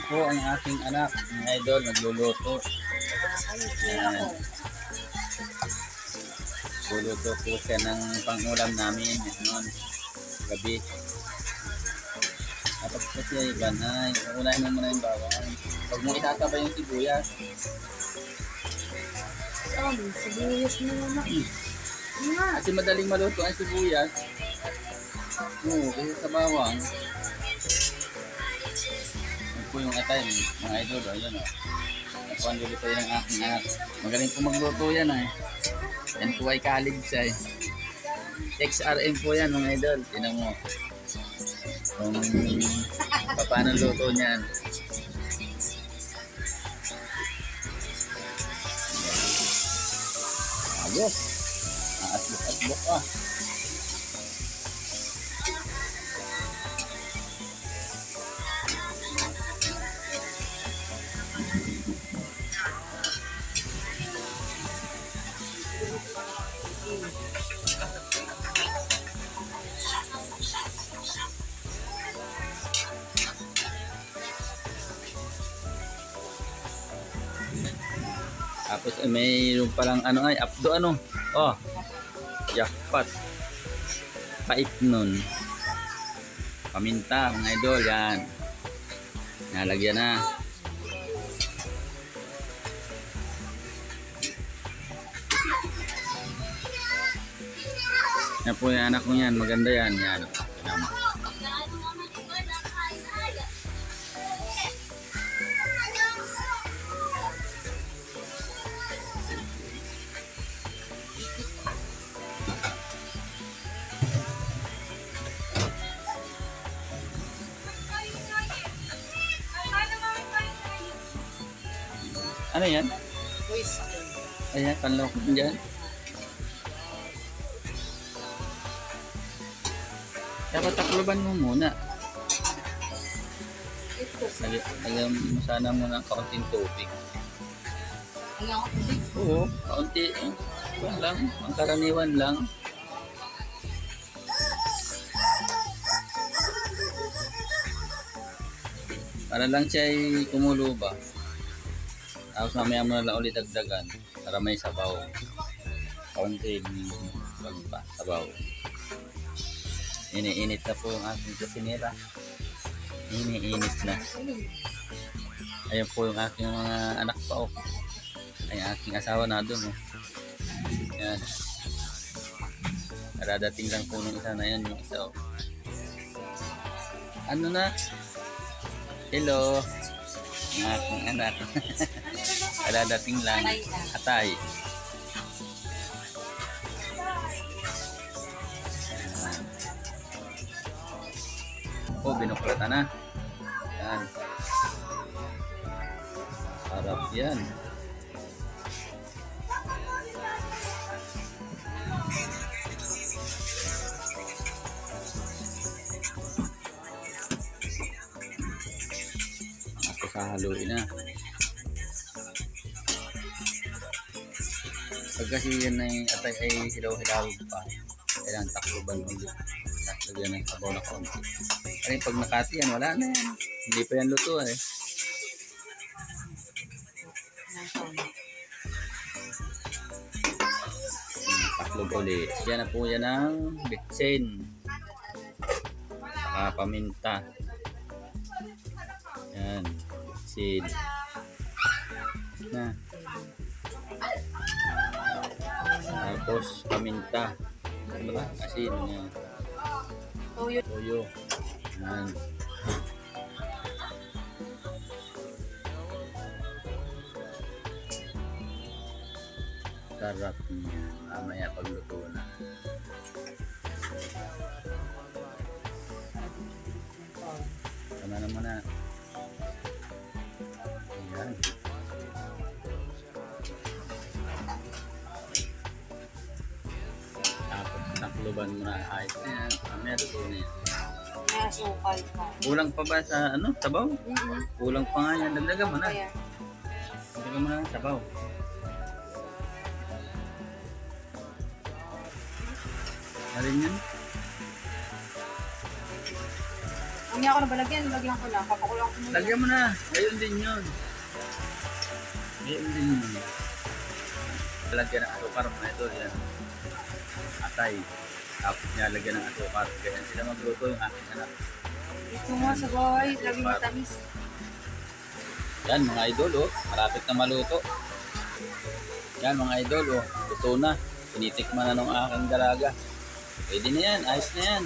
Yan po ang aking anak, ang idol, nagluluto. Yan. Luluto po siya ng pangulam namin noon, gabi. Dapat po siya ibanay. Unahin mo muna yung bawang. Huwag mo itataba yung sibuyas. Um, sibuyas mo naman. Kasi madaling maluto ang sibuyas. Oo, kasi sa bawang. Po yung atay, mga idol. O, yan o. Ako ang luluto yan ng aking anak. Magaling po magluto yan ay. Yan po ay siya eh. XRM po yan mga idol. Tinan mo. Kung paano luto niyan. Ayos. Aaslok-aslok ah. Tapos eh, mayroon palang ano ay apdo ano. Oh. Jackpot. Pait nun. Paminta mga idol yan. Nalagyan na. Yan po yung anak ko yan. Maganda yan. Yan. Ano yan? Wisdom. Ayan, panloko dyan. Dapat takloban mo muna. Lagyan mo sana muna ng kaunting tubig. Ako tubig. Oo, kaunti. eh. Wala lang, ang karaniwan lang. Para lang siya ay kumulo ba. Tapos mamaya mo na ulit dagdagan para may sabaw. Kaunting wag pa, sabaw. Iniinit na po yung aking kusinera. Iniinit na. Ayan po yung aking mga anak pa oh. Ay aking asawa na doon oh. Yan. Karadating lang po nung isa na yan yung isa oh. Ano na? Hello. Ang aking anak. Karadating lang. Atay. Oh, binuklata na. Yan. Sarap yan. Ako sahaluin na. Pag kasi yan ay atay ay hilaw-hilawin pa, kailangan takloban ulit. Tapos lagyan ng sabaw na kaunti. Kasi pag nakati yan, wala na yan. Hindi pa yan luto eh. Taklob ulit. Yan na po yan ng bitsin. Saka paminta. Yan. Bitsin. Na. Tapos paminta. Ano ba? Asin. Yan. Toyo. Toyo. Yan. Sarap niya. Mamaya pagluto na. Tama na muna. Ayan. Takluban mo na ayos na yan. Mamaya luto na yan. Pa. Kulang pa ba sa ano? Sabaw? Mm-hmm. Kulang pa nga yan. Dagdagan mo na. Kaya, Dagdagan mo na ng sabaw. Alin yan? Hindi ako nabalagyan, lagyan ko na. Papakulang ko muna. Lagyan mo na. Gayon din yun. Gayon din yun. Lagyan ng asukar mga idol. Yan. Atay. Tapos nilalagyan ng asukar. Ganyan sila magluto yung aking anak. Ito mo sa boy, laging matamis. Yan mga idol oh. Malapit na maluto. Yan mga idol oh. Luto na. Tinitikman na ng aking dalaga. Pwede na yan. Ayos na yan.